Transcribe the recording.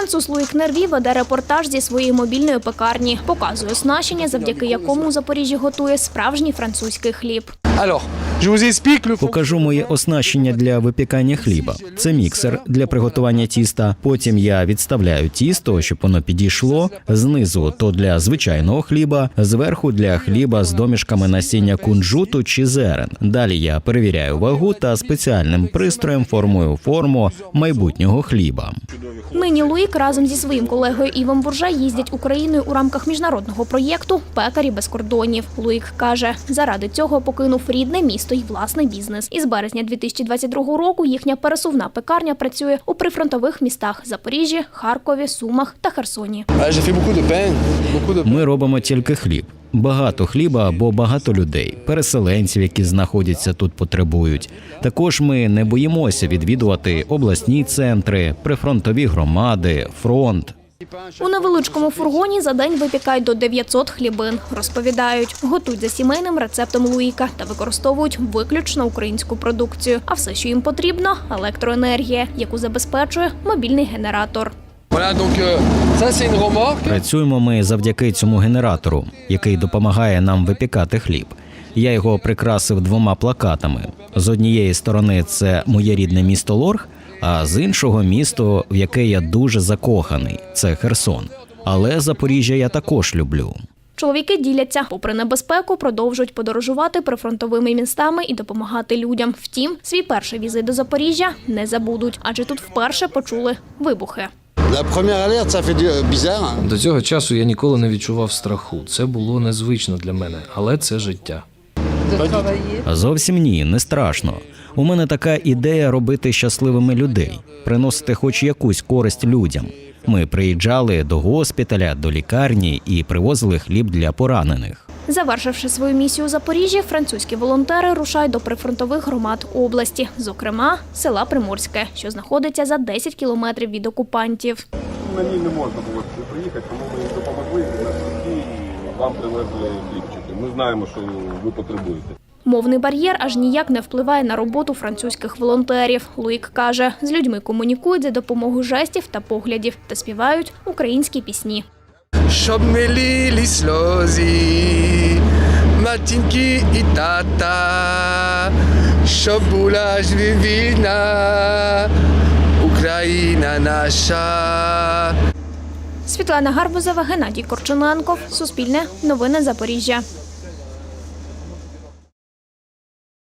Француз Луїк Нерві веде репортаж зі своєї мобільної пекарні. Показує оснащення, завдяки якому у Запоріжжі готує справжній французький хліб. Alors, Покажу моє оснащення для випікання хліба. Це міксер для приготування тіста. Потім я відставляю тісто, щоб воно підійшло. Знизу то для звичайного хліба, зверху для хліба з домішками насіння кунжуту чи зерен. Далі я перевіряю вагу та спеціальним пристроєм формую форму майбутнього хліба. Нині Луїк разом зі своїм колегою Івом Бурже їздять Україною у рамках міжнародного проєкту Пекарі без кордонів. Луїк каже, заради цього покинув рідне місто і власний бізнес. Із березня 2022 року їхня пересувна пекарня працює у прифронтових містах Запоріжжі, Харкові, Сумах та Херсоні. Ми робимо тільки хліб. Багато хліба, бо багато людей, переселенців, які знаходяться тут, потребують. Також ми не боїмося відвідувати обласні центри, прифронтові громади, фронт. У невеличкому фургоні за день випікають до 900 хлібин. Розповідають, готують за сімейним рецептом Луїка та використовують виключно українську продукцію. А все, що їм потрібно електроенергія, яку забезпечує мобільний генератор. Euh. Працюємо ми завдяки цьому генератору, який допомагає нам випікати хліб. Я його прикрасив двома плакатами. З однієї сторони це моє рідне місто Лорг, а з іншого місто, в яке я дуже закоханий, це Херсон. Але Запоріжжя я також люблю. Чоловіки діляться, попри небезпеку, продовжують подорожувати прифронтовими містами і допомагати людям. Втім, свій перший візит до Запоріжжя не забудуть, адже тут вперше почули вибухи. До цього часу я ніколи не відчував страху. Це було незвично для мене, але це життя. Зовсім ні, не страшно. У мене така ідея робити щасливими людей, приносити хоч якусь користь людям. Ми приїжджали до госпіталя, до лікарні і привозили хліб для поранених. Завершивши свою місію у Запоріжжі, французькі волонтери рушають до прифронтових громад області, зокрема села Приморське, що знаходиться за 10 кілометрів від окупантів. На ній не можна було приїхати, тому ми їм допомогли на і вам привезли хлібчики. Ми знаємо, що ви потребуєте. Мовний бар'єр аж ніяк не впливає на роботу французьких волонтерів. Луїк каже, з людьми комунікують за допомогою жестів та поглядів та співають українські пісні. Щоб не лілі сльози, матінки і тата, щоб була ж вільна Україна наша. Світлана Гарбузова, Геннадій Корчененков, Суспільне, Новини Запоріжжя.